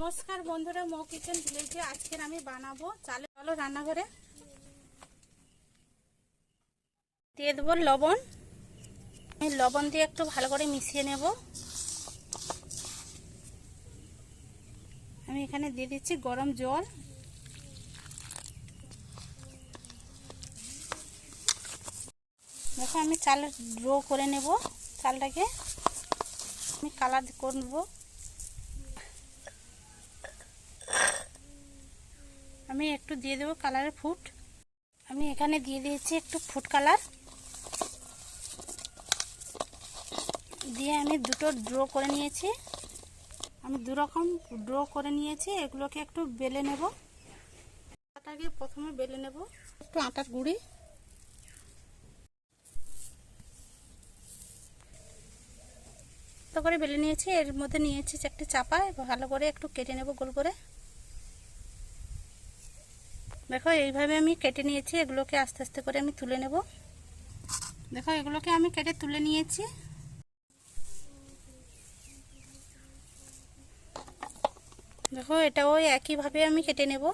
নমস্কার বন্ধুরা, মৌ কিচেন ভিলেজে আজকের আমি বানাবো চালে চলো রান্নাঘরে। দিয়ে দেবো লবণ। আমি লবণ দিয়ে একটু ভালো করে মিশিয়ে নেব। আমি এখানে দিয়ে দিচ্ছি গরম জল। দেখো আমি চাল ড্রো করে নেব, চালটাকে। আমি কালার করব আমি একটু দিয়ে দেবো কালারের ফুড আমি এখানে দিয়ে দিয়েছি একটু ফুট কালার দিয়ে আমি দুটো ড্র করে নিয়েছি। আমি দু রকম ড্র করে নিয়েছি, এগুলোকে একটু বেলে নেব। আটাকে প্রথমে বেলে নেব। একটু আটার গুঁড়ি। করে বেলে নিয়েছি, এর মধ্যে নিয়েছি একটি চাপা, ভালো করে একটু কেটে নেব গোল করে। দেখো, এইভাবে আমি কেটে নিয়েছি, এগুলোকে আস্তে আস্তে করে আমি তুলে নেব। দেখো, এগুলোকে আমি কেটে তুলে নিয়েছি। দেখো এটা এটাও একইভাবে আমি কেটে নেব।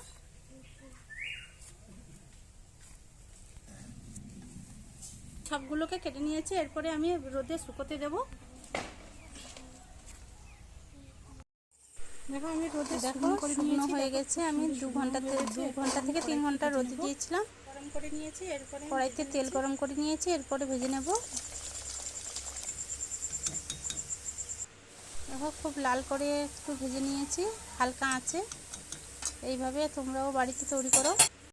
সবগুলোকে কেটে নিয়েছি, এরপরে আমি রোদে শুকোতে দেব। দেখো আমি রোদে দেখো শুকনো হয়ে গেছে। আমি দু ঘণ্টা থেকে দু ঘণ্টা থেকে তিন ঘণ্টা রোদে দিয়েছিলাম। গরম করে নিয়েছি এরপরে কড়াইতে তেল গরম করে নিয়েছি এরপরে ভেজে নেব। দেখো খুব লাল করে একটু ভেজে নিয়েছি হালকা আছে এইভাবে তোমরাও বাড়িতে তৈরি করো।